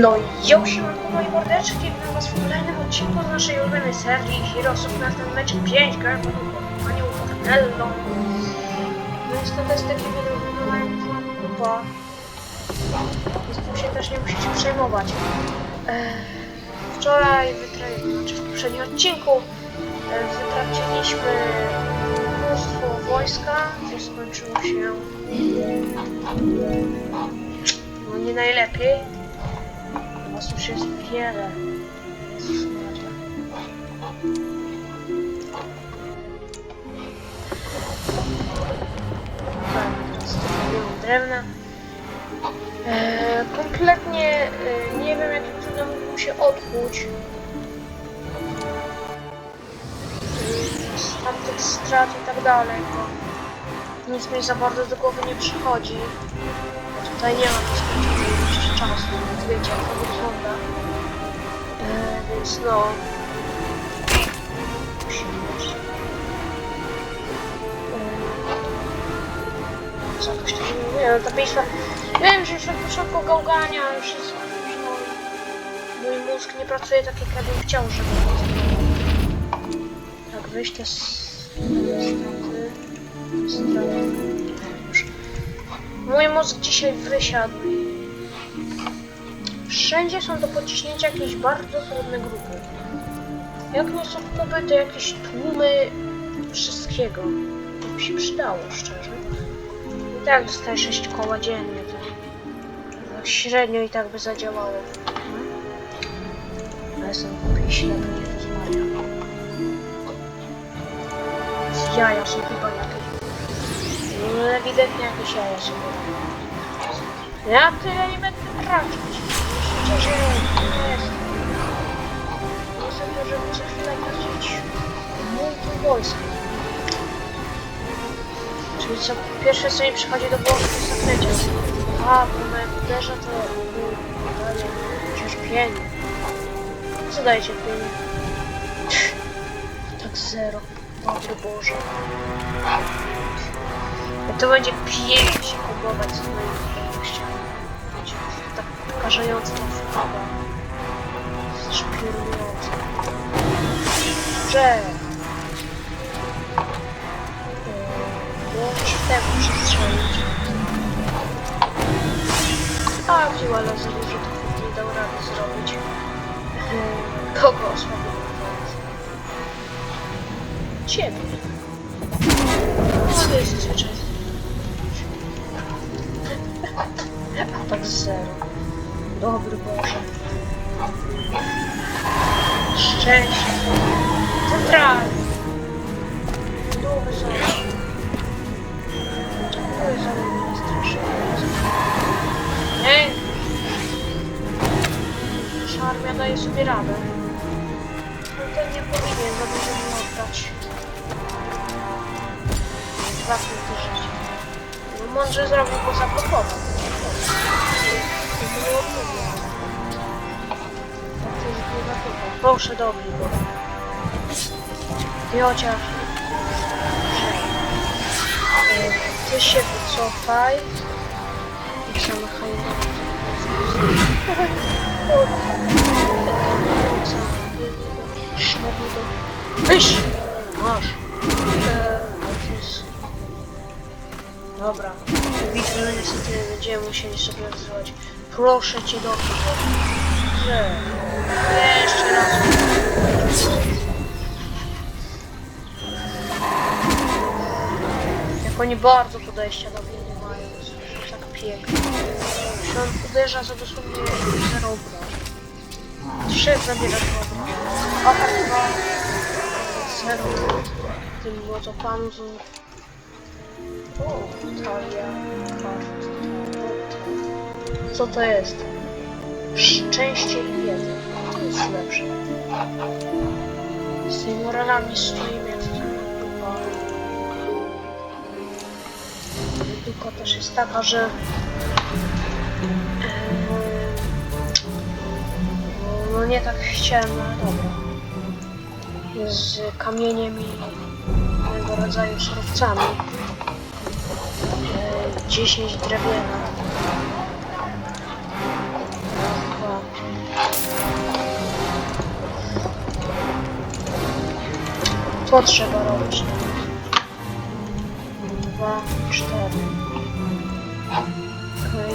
No i yo, siemanko moi mordeczki, witam was w kolejnym odcinku z naszej ulubionej serii Heroes of and Magic 5, grałem pod panią Fortellą. No jest to jest taki grupa. Więc tym się też nie musicie przejmować. Wczoraj, wytra- znaczy w poprzednim odcinku, e, wytraciliśmy mnóstwo wojska, co skończyło się no nie najlepiej. Was już jest wiele. Teraz zrobiłem drewna. Eee, kompletnie e, nie wiem jakim cudem mógł się odkuć. Z tamtych strat i tak dalej, bo nic mi za bardzo do głowy nie przychodzi. Tutaj nie ma ilości czasu, więc wiecie jak to wygląda. E, więc no... E, co ktoś tam mówi? No ta bitwa... Wiem, że już od początku gałgania już jest... No, mój mózg nie pracuje tak jak ja bym chciał, żeby... Tak, wyjście z... Straty... Już. Mój mózg dzisiaj wysiadł wszędzie są do pociśnięcia jakieś bardzo trudne grupy. Jak nie są kupy, to jakieś tłumy wszystkiego. To by się przydało, szczerze. I tak dostaję 6 koła dziennie, to tak średnio i tak by zadziałało. Głupi, ślepy, Jezus Maria. Z jaja są chyba jakieś. No ewidentnie jakieś jaja są. Ja tyle nie będę tracić. Myślicie, że jest. Nie sądzę, że muszę chwilę wojsk. Czyli co, pierwsze co mi przychodzi do głowy to zaklęcie. A, bo jak uderza to daje cierpienie. Co dajecie pienie? Tak zero. Dobry Boże. To będzie pięknie się kombować tak pokażająca ta wpada. Szpirująca. Że... Łącz temu przestrzelić. A, wziął, ale za dużo to nie dał rady zrobić. Kogo osłabił? Ciebie. No to jest zwyczaj. Atak zero. Dobry Boże. Szczęście. Centralny. To jest ale strasznie. Nie. Nasza armia daje sobie radę. No ten nie powinien za dużo mi oddać. Dwa punkty życia. No mądrze zrobił, bo zablokował. Proszę dobry, bo... I chociaż... Ty się wycofaj. I same hajmy. Iść! Masz. Dobra. Bitwy no niestety będziemy musieli sobie odzywać. Proszę cię dobrze. Że... Jeszcze raz. Jak oni bardzo podejścia do mnie nie mają. Jest tak piękne. Że on uderza za dosłownie zero obrażeń. Trzy zabiera dwa obrażenia. Atak dwa. Zero. Tym młotopanu są o, talia. Co to jest? Szczęście i wiedza. To jest lepsze. Z tymi moralami stoimy jak dupa. Dupa też jest taka, że no, nie tak chciałem, ale dobra. Z kamieniem i innego rodzaju surowcami. E, 10 drewniana. To trzeba robić. Dwa, cztery. Okej.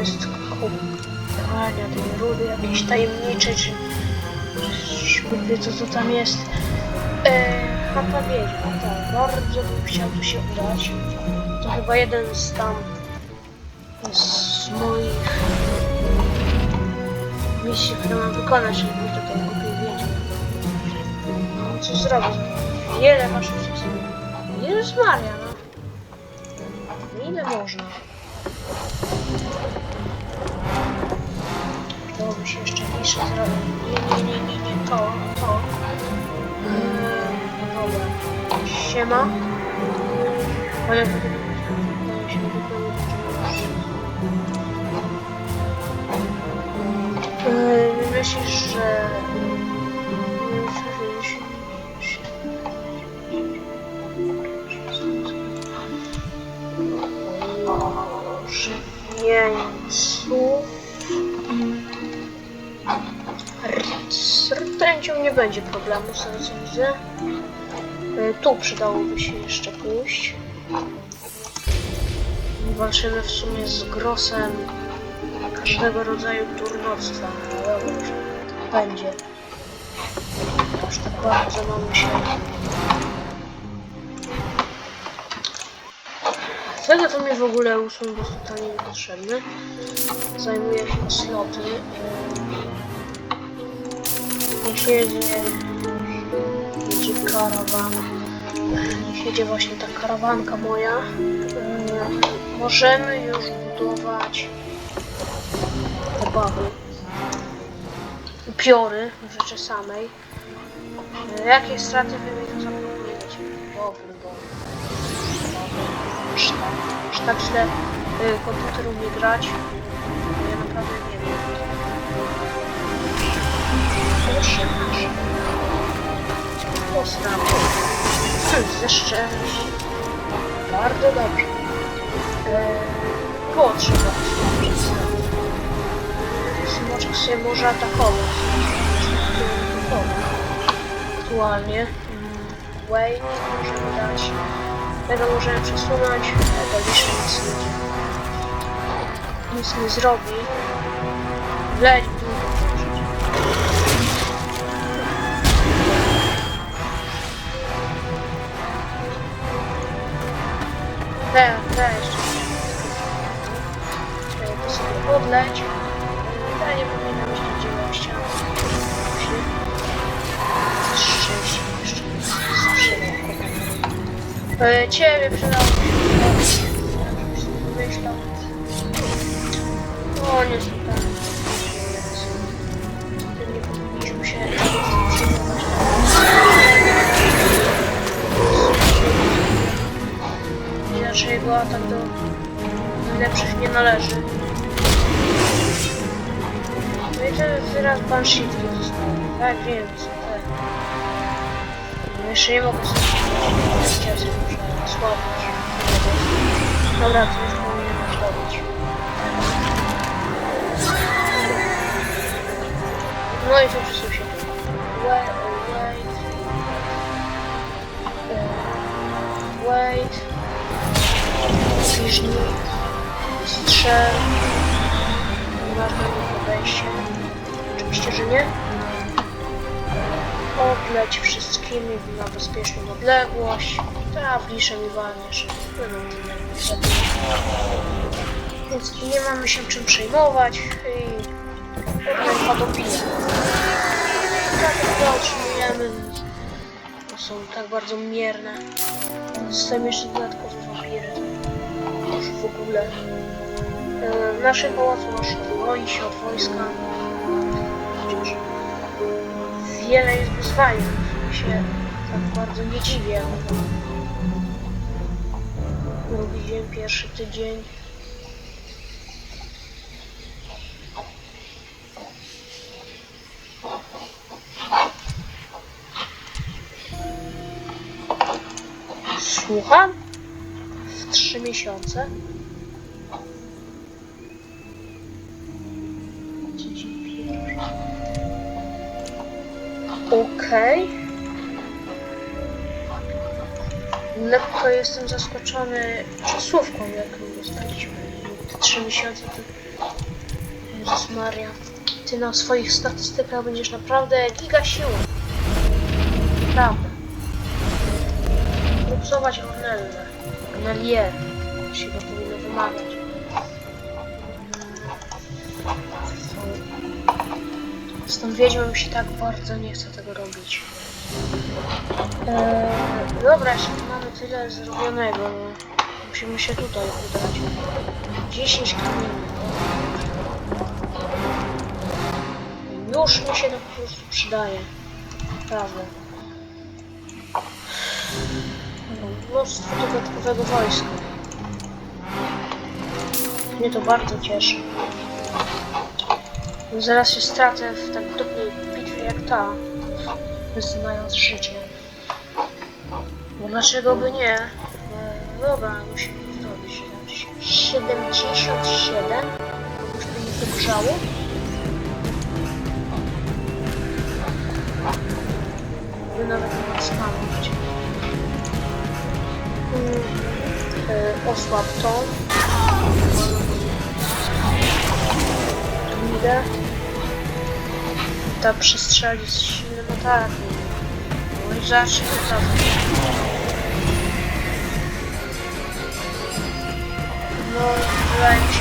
Jest kopalnia tej rudy, jakieś tajemnicze, czy... Szpyt wie co to tam jest. Eee, chata wiedźma, tak. Bardzo bym chciał tu się udać. To chyba jeden z tam... z moich misji, które mam wykonać, żeby Co zrobić? Wiele waszych przesłów. Jezus Maria, no. Ile można? Się jeszcze pisze zrobić. Nie, nie, nie, nie, nie, to, to. Eee, dobra. Siema. Ale się Eee, Myślisz, że... nie będzie problemu, z tego co widzę. E, Tu przydałoby się jeszcze pójść. Walczymy w sumie z grosem każdego rodzaju turnoctwa, ale będzie. Aż tak bardzo mamy się. Tego to mi w ogóle usunął, bo jest totalnie niepotrzebny. Zajmuje się sloty. Niech jedzie, jedzie karawan. Niech jedzie właśnie ta karawanka moja. Ym, Możemy już budować te bawy. Upiory rzeczy samej. E, Jakie straty wy tu zaproponujecie? Dobry, bo... Aż tak, źle komputer umie grać. Ze. Bardzo dobrze. Eee, potrzeba. Smoczek się może atakować. Aktualnie. Mm, Wayne możemy dać. Tego możemy przesunąć. Tego liszę nic nie, nic nie zrobi. Leć Te, te jeszcze. Czekaj, to sobie odleć. Ta nie powinna być nadzieją ścian. Szczęście jeszcze. Zawsze mam E, Ciebie przydał się. Myślał. O, nie Atak do najlepszych nie należy. No i teraz, teraz Banshee tu zostało. Tak, wiem, co. No jeszcze nie mogę sobie ciasy, słabić. Dobra, to już powinienem zrobić. No i to przesuł się tu. Wait, wait. E, Wait. Bliźni. Strzel. Ważne nie podejście. Oczywiście, że nie. Odleć wszystkimi na bezpieczną odległość. Tablisze mi walniesz. Więc nie mamy się czym przejmować i odlęka dopije. Tak, to otrzymujemy. Są tak bardzo mierne. Zostałem jeszcze dodatkowo. W ogóle. E, W naszym pałacu broni się od wojska. Chociaż wiele jest wyzwań. się tak bardzo nie dziwię. Drugi dzień, pierwszy tydzień. Słucham? Pierwszy. Okej. Lekko jestem zaskoczony czasówką, jaką dostaliśmy. Trzy miesiące to... Jezus Maria. Ty na swoich statystykach będziesz naprawdę giga siłą. Naprawdę. Luksować Ornelle. Ornelie. Jak się powinno wymawiać. Z tą wiedźmą się tak bardzo nie chce tego robić. Eee, dobra, jeszcze mamy tyle zrobionego. No. Musimy się tutaj udać. 10 kamieni. Już mi się to po prostu przydaje. Naprawdę. Mnóstwo dodatkowego wojska. Mnie to bardzo cieszy. Zaraz się stracę w tak dupnej bitwie jak ta, znając życie. Bo dlaczego by nie? E, dobra, musimy to zrobić. 77? Już by mi to grzało? By nawet nie ma stanąć. Mm, e, osłab tą. Idę. Ta przestrzeli jest silnym atakiem. No i zacznę teraz. No, wydaje mi się,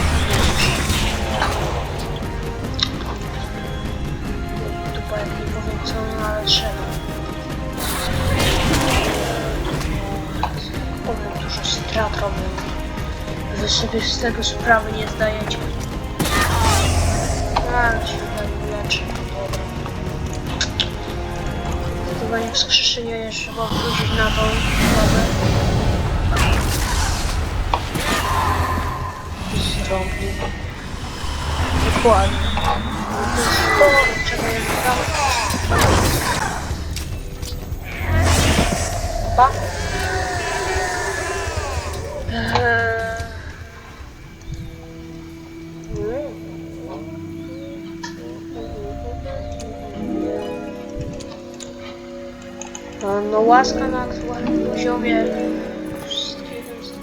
powiem, nie powiem co, no ale trzeba. Powiem dużo strat robię. Wy sobie z tego sprawy nie zdajecie. Ale się leczy. Dobra. Zdecydowanie wskrzeszenie jeszcze trzeba wrócić na tą wodę. Zrobił. Dokładnie. To czego ja szukam. Opa. Eee. No, łaska na aktualnym poziomie wszystkiego jest...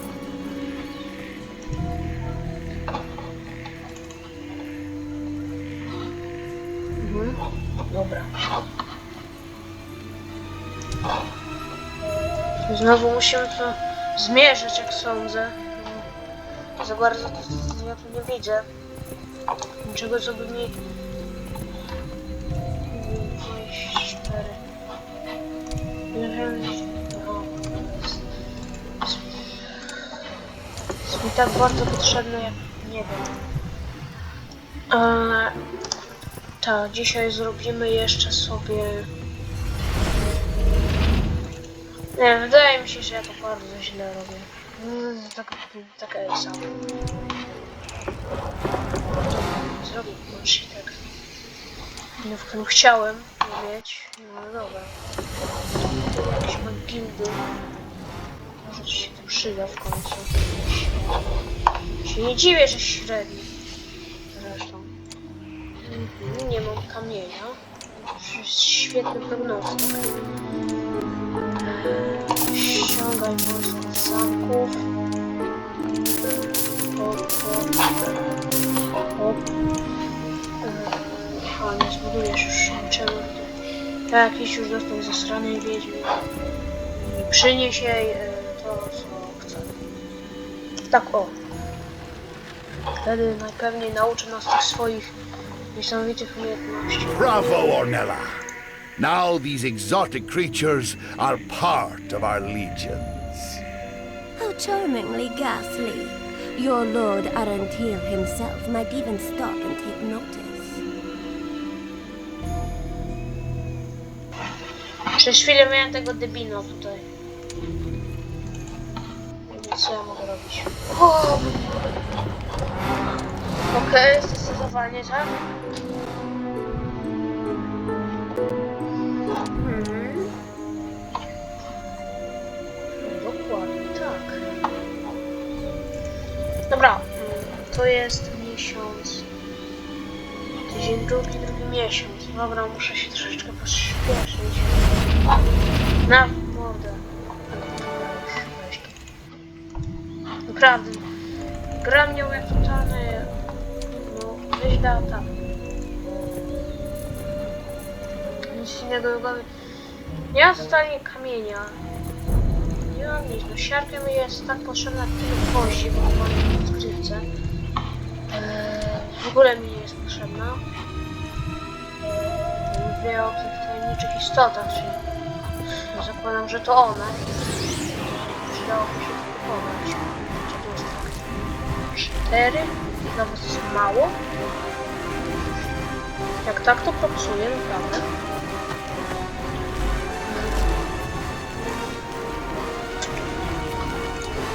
Mhm. Dobra. Znowu musimy to zmierzyć, jak sądzę. No, Za bardzo ja tu nie widzę. Niczego, co by mi... 24. Jest mi tak bardzo potrzebne, jak nie wiem. Eee, tak, dzisiaj zrobimy jeszcze sobie. Nie, wydaje mi się, że ja to bardzo źle robię. Mm, Tak, taka jest sama. Zrobię może tak. No, w którym chciałem mieć. No dobra. Gildy. Może ci się to przyda w końcu. Się nie dziwię, że średni. Zresztą. Mhm, nie mam kamienia. To jest świetny prognostyk. Eee, Ściągaj z zamków. Hop, hop. Hop. Eee, O, nie zbudujesz już niczego. Tak, jakiś już dostał zasranej wiedźmy. Przynieś jej e, to, co chce. Tak o. Wtedy najpewniej nauczy nas tych swoich niesamowitych umiejętności. Bravo, Ornella. Now these exotic creatures are part of our legions. How charmingly ghastly. Your Lord Arantil himself might even stop and take notice. Przez chwilę miałem tego debino tutaj. Co ja mogę robić. O! Okej, zdecydowanie tak. Mhm. Dokładnie tak. Dobra, to jest miesiąc. Tydzień drugi, drugi miesiąc. Dobra, muszę się troszeczkę pośpieszyć. Na Naprawdę. Gra miał jak totalny... No, nieźle atak. Nic innego do głowy. Nie mam totalnie kamienia. Nie mam nic. No siarka mi jest tak potrzebna tyle gwoździ, bo mam w rozgrywce. Eee, w ogóle mi nie jest potrzebna. Mówię o tych tajemniczych istotach, czyli zakładam, że to one. Przydałoby się kupować. Czy to jest tak? Cztery? Nawet to jest mało? Jak tak, to popsuje, naprawdę.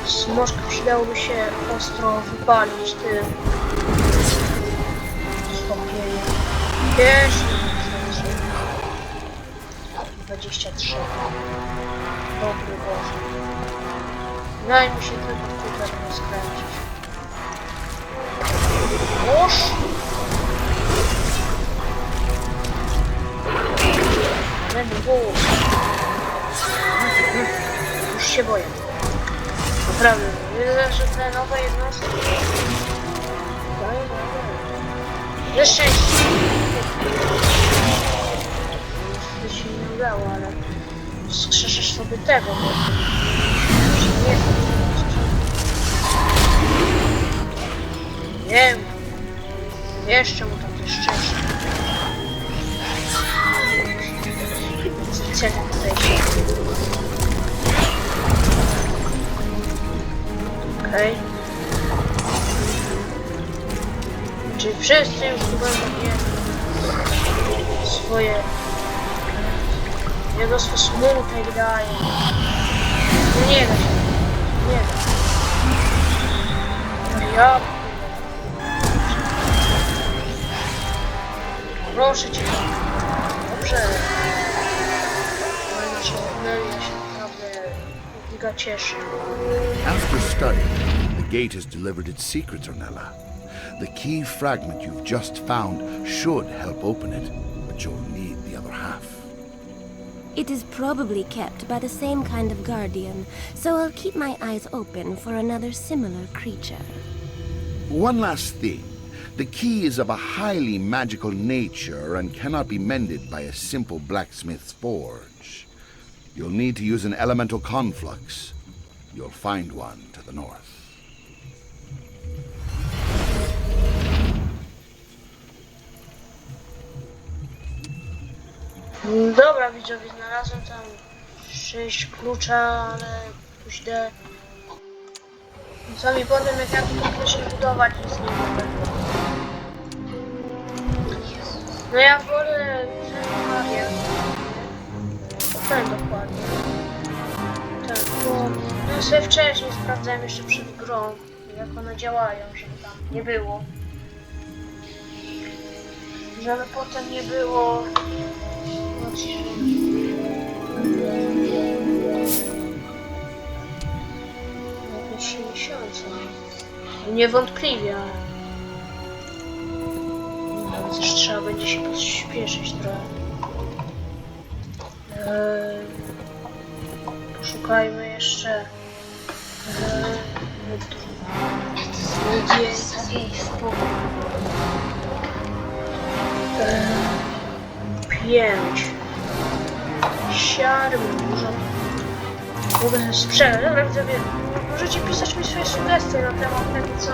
Smożka przydałoby się ostro wypalić tym stąpieniem. Jeszcze 23. Dobry Boże. Daj mi się tylko tutaj rozkręcić. Nóż! Bull. Już się boję. Naprawdę, że te nowe jednostki. Ze szczęścia. To się nie udało, ale skrzeszysz sobie tego, bo się nie Nie wiem. Jeszcze mu takie szczęście. Specjalnie tutaj się. Okej. Czyli wszyscy już będą mieli swoje jednostwo smutek daje. No nie da się. Nie da. No ja Proszę cię. Dobrze. Ale nasze Cornelia się naprawdę giga cieszy. After study, the gate has delivered its secrets, Ornella. The key fragment you've just found should help open it, but you'll need the other half. It is probably kept by the same kind of guardian, so I'll keep my eyes open for another similar creature. One last thing. The key is of a highly magical nature and cannot be mended by a simple blacksmith's forge. You'll need to use an elemental conflux. You'll find one to the north. Dobra widzowie, znalazłem tam sześć klucza, ale pójdę. Co mi potem jak ja tu zacznę budować nic nie mogę. No ja wolę Marię. Ten dokładnie. Tak, bo ja sobie wcześniej sprawdzałem jeszcze przed grą, jak one działają, żeby tam nie było. Żeby potem nie było Jakieś miesiące. Niewątpliwie, ale będzie się pośpieszyć trochę. Eee, poszukajmy jeszcze... Eee, Złodziejstwo. Eee, pięć. Siary, dużo. Mogę sprzedać. Dobra, widzowie, możecie pisać mi swoje sugestie na temat tego, co...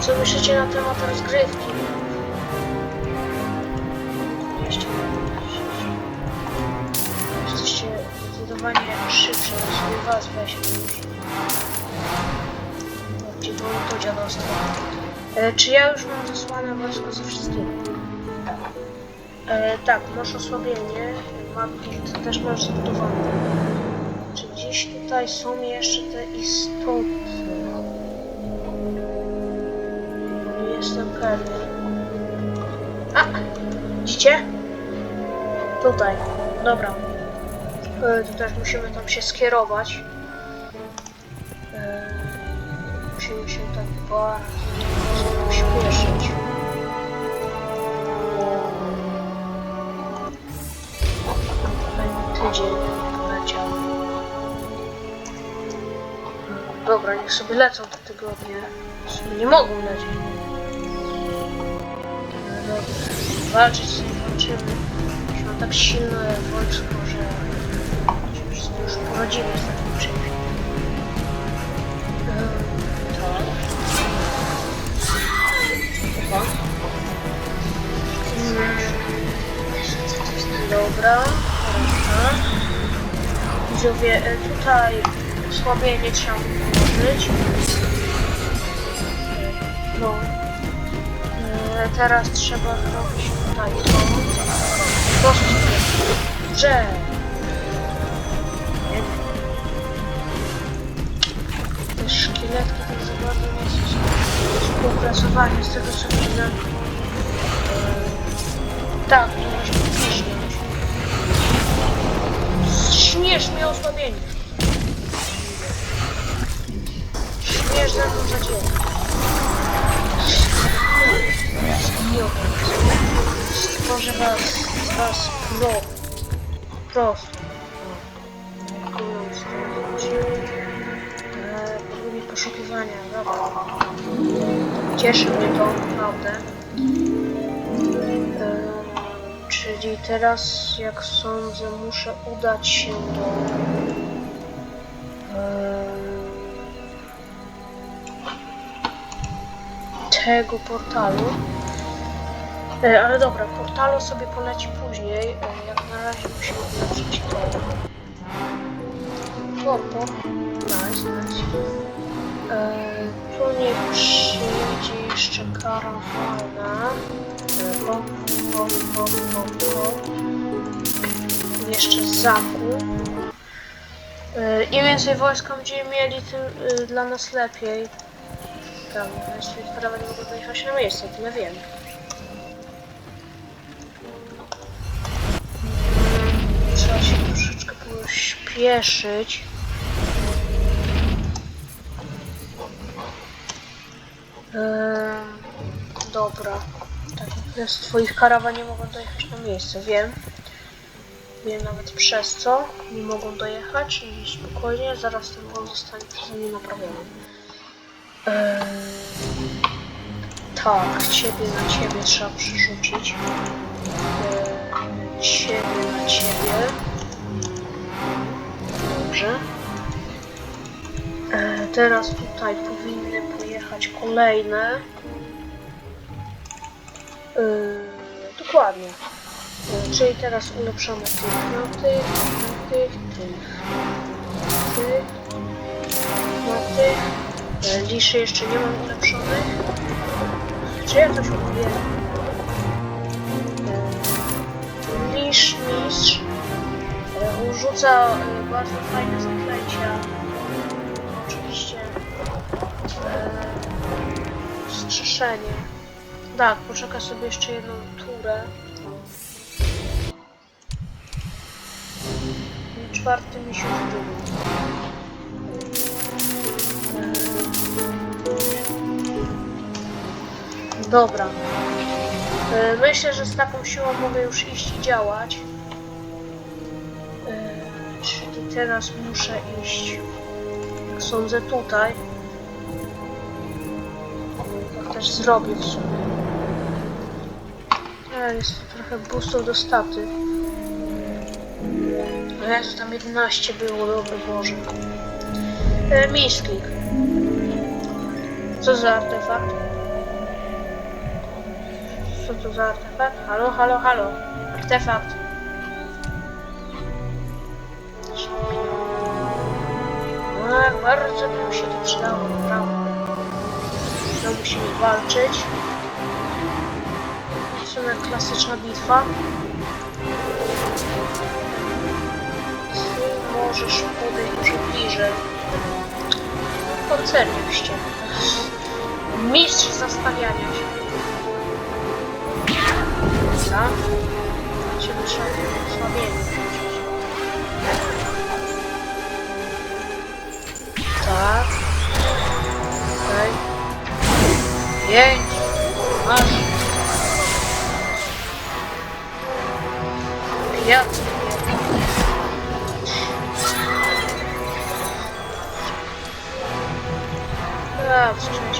Co myślicie na temat rozgrywki. Zdecydowanie szybsi, ale sobie was weź już. Gdzie było to dziadostwo? E, czy ja już mam zasłane wojsko ze wszystkim? E, tak, masz osłabienie, Magnet też masz zbudowane. Czy gdzieś tutaj są jeszcze te istoty? Nie jestem pewien. A! Widzicie? Tutaj. Dobra. E, to też musimy tam się skierować. E, musimy się tak bardzo pośpieszyć. tydzień leciał. Dobra, niech sobie lecą te tygodnie. Nie mogą lecieć. Dobra. Walczyć z tym walczymy. Już mam tak silne wojsko, Tak. Chyba. Mm, Dobra, dobra. Widzowie, e, tutaj osłabienie trzeba ułożyć. No. E, Teraz trzeba zrobić tutaj to. Prostu że bardzo nie chcą współpracowania z tego co widzę. E, Tak, to właśnie piśnie. Śmiesz mnie osłabienie. Śmiesz ze mną zadziałać. Stworzę was, was pro. Po poszukiwania, dobra. Cieszy mnie to, naprawdę. Czyli teraz, jak sądzę, muszę udać się do... Tego portalu. E, ale dobra, portalu sobie poleci później. E, jak na razie musimy ulepszyć to. Korpo. Nice, nice. E, tu niech przyjedzie jeszcze karawana. E, hop, hop, hop, hop. Jeszcze zakup. E, Im więcej wojska będziemy mieli, tym e, dla nas lepiej. Tam, jeśli sprawa nie mogą dojechać na miejsce, tyle wiem. Trzeba się troszeczkę pośpieszyć. Eee, dobra. Tak, z twoich karawan nie mogą dojechać na miejsce, wiem. Wiem nawet przez co nie mogą dojechać i spokojnie, zaraz ten błąd zostanie przeze mnie naprawiony. Eee, tak, ciebie na ciebie trzeba przerzucić. Eee, ciebie na ciebie. Dobrze. Eee, teraz tutaj powinny kolejne. Eee, dokładnie. Eee, czyli teraz ulepszamy tych na tych, na tych, tych, tych, na tych. E, Liszy jeszcze nie mam ulepszonych. Czy ja coś mówię? E, Lisz mistrz urzuca e, bardzo fajne zaklęcia. Tak, poczeka sobie jeszcze jedną turę. I Czwarty miesiąc drugi. Dobra. E, Myślę, że z taką siłą mogę już iść i działać. E, Czyli teraz muszę iść, jak sądzę, tutaj. Tak też zrobię w sumie. Ale jest to trochę boostów do staty. No Jezu, tam 11 było, dobry Boże. E, misklik. Co za artefakt? Co to za artefakt? Halo, halo, halo. Artefakt. Jak bardzo mi się to przydało. Musimy walczyć. W sumie klasyczna bitwa. Ty możesz podejść bliżej. Koncernie w ścianie. Mistrz zastawiania się. Dobra. Ciebie trzeba osłabienie Pięć. Masz. Piąty. A, wstrzymać.